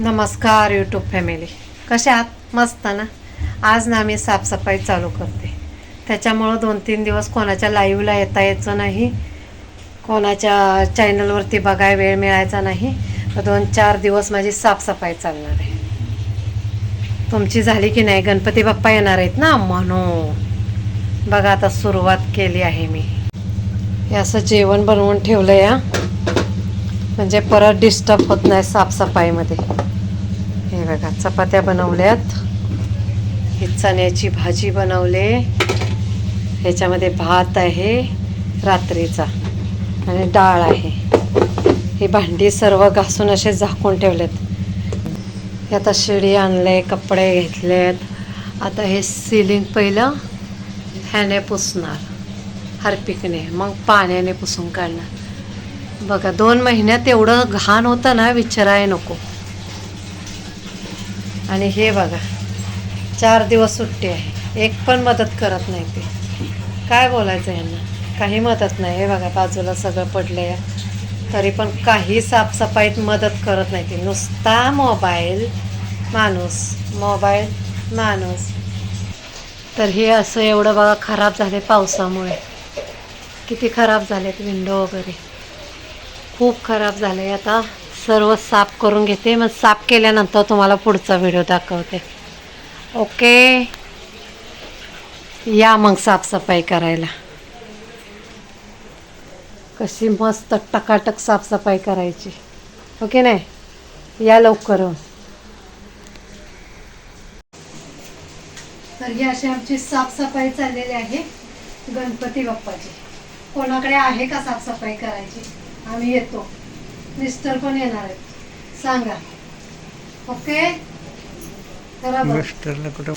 नमस्कार YouTube family कशा आहात? मस्त ना? आज ना मी साफसफाई चालू करते. त्याच्यामुळं दोन तीन दिवस कोणाच्या लाईव्हला येता यायचं नाही. कोणाच्या चॅनलवरती बघाय वेळ मिळायचा नाही. तर दोन चार दिवस माझी साफसफाई चालणार आहे. तुमची झाली की नाही? गणपती बाप्पा येणार आहेत ना? म्हणून. बघा आता सुरुवात केली आहे मी. हे असं जेवण बनवून ठेवलं या म्हणजे परत डिस्टर्ब होत नाही साफसफाईमध्ये. हे बघा चपात्या बनवल्यात. ही चण्याची भाजी बनवले. ह्याच्यामध्ये भात आहे रात्रीचा. आणि डाळ आहे. ही भांडी सर्व घासून असे झाकून ठेवलेत. हे आता शिडी आणले कपडे घेतलेत. आता हे सिलिंग पहिलं ह्याने पुसणार हार्पिकने. मग पाण्याने पुसून काढणार. बघा दोन महिन्यात एवढं घाण होतं ना विचाराय नको. आणि हे बघा चार दिवस सुट्टी आहे. एक पण मदत करत नाही ते. काय बोलायचं यांना? काही मदत नाही. हे बघा बाजूला सगळं पडलं आहे तरी पण काही साफसफाईत मदत करत नाही ते. नुसता मोबाईल माणूस. मोबाईल माणूस. तर हे असं एवढं बघा खराब झाले पावसामुळे. किती खराब झालेत विंडो वगैरे. खूप खराब झाले आता सर्व साफ करून घेते. मग साफ केल्यानंतर तुम्हाला पुढचा व्हिडिओ दाखवते. ओके या मग साफसफाई करायला. कशी मस्त टकाटक साफसफाई करायची. हो ओके नाही? या लवकर हो. तर ही अशी आमची साफसफाई चाललेली आहे गणपती बाप्पाची. कोणाकडे आहे का साफसफाई करायची? आम्ही येतो. मिस्टर पण येणार आहेत? सांगा. ओके? करा बरं. मिस्टर कुठं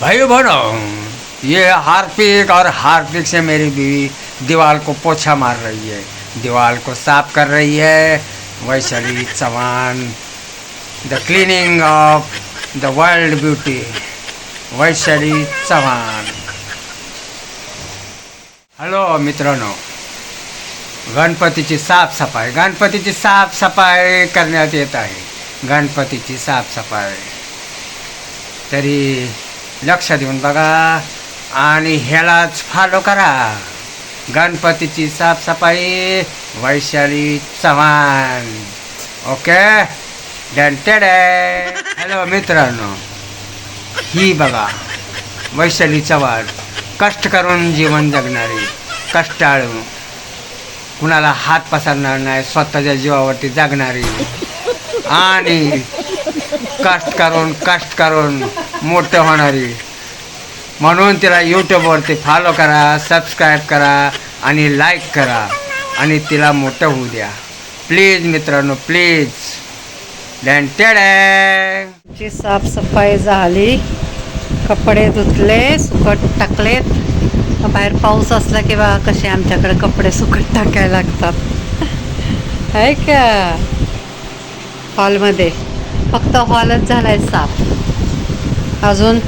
भाई बहनों ये हार्पिक और हार्पिक से मेरी बीवी दीवार को पोछा मार रही है। दीवार को साफ़ कर रही है। Vaishali Chauhan the cleaning of the world beauty Vaishali Chavan hello मित्रांनो गणपतीची साफसफाई गणपतीची साफसफाई करण्यात येत आहे. गणपतीची साफसफाई. तरी लक्ष देऊन बघा आणि ह्यालाच फॉलो करा. गणपतीची साफसफाई वैशाली चव्हाण. ओके डॅन्टेड हॅलो मित्रांनो. ही बघा वैशाली चव्हाण. कष्ट करून जीवन जगणारी कष्टाळू कुणाला हात पसरणार नाही स्वतःच्या जीवावरती जगणारी. आणि कष्ट करून कष्ट करून मोठं होणारी. म्हणून तिला यूट्यूबवरती फॉलो करा सबस्क्राईब करा आणि लाईक करा. आणि तिला मोठं होऊ द्या. प्लीज मित्रांनो प्लीज डॅन्टेडॅ ची साफसफाई झाली. कपडे धुतले सुकट टाकलेत. बाहेर पाऊस असला की बा कसे आमच्याकडे कपडे सुकत टाकायला लागतात. आहे का? हॉलमध्ये. फक्त हॉलच झालाय साफ अजून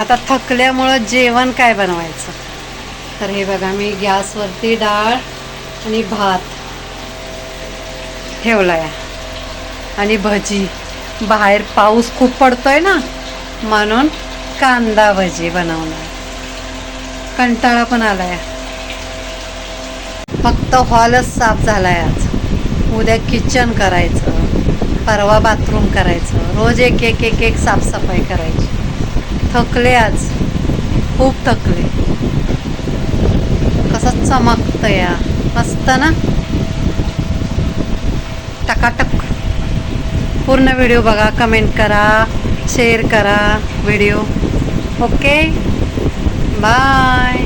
आता थकल्यामुळं जेवण काय बनवायचं? तर हे बघा मी गॅसवरती डाळ आणि भात ठेवलाय. आणि भजी. बाहेर पाऊस खूप पडतोय ना म्हणून कांदा भजी बनवणार. कंटाळा पण आलाय. फक्त हॉलच साफ झालाय आज. उद्या किचन करायचं परवा बाथरूम करायचं रोज एक एक एक एक साफसफाई करायची. थकले आज. खूप थकले. कसं चमकतं या. मस्त ना? टकाटक. पूर्ण व्हिडिओ बघा कमेंट करा शेअर करा व्हिडिओ ओके Bye!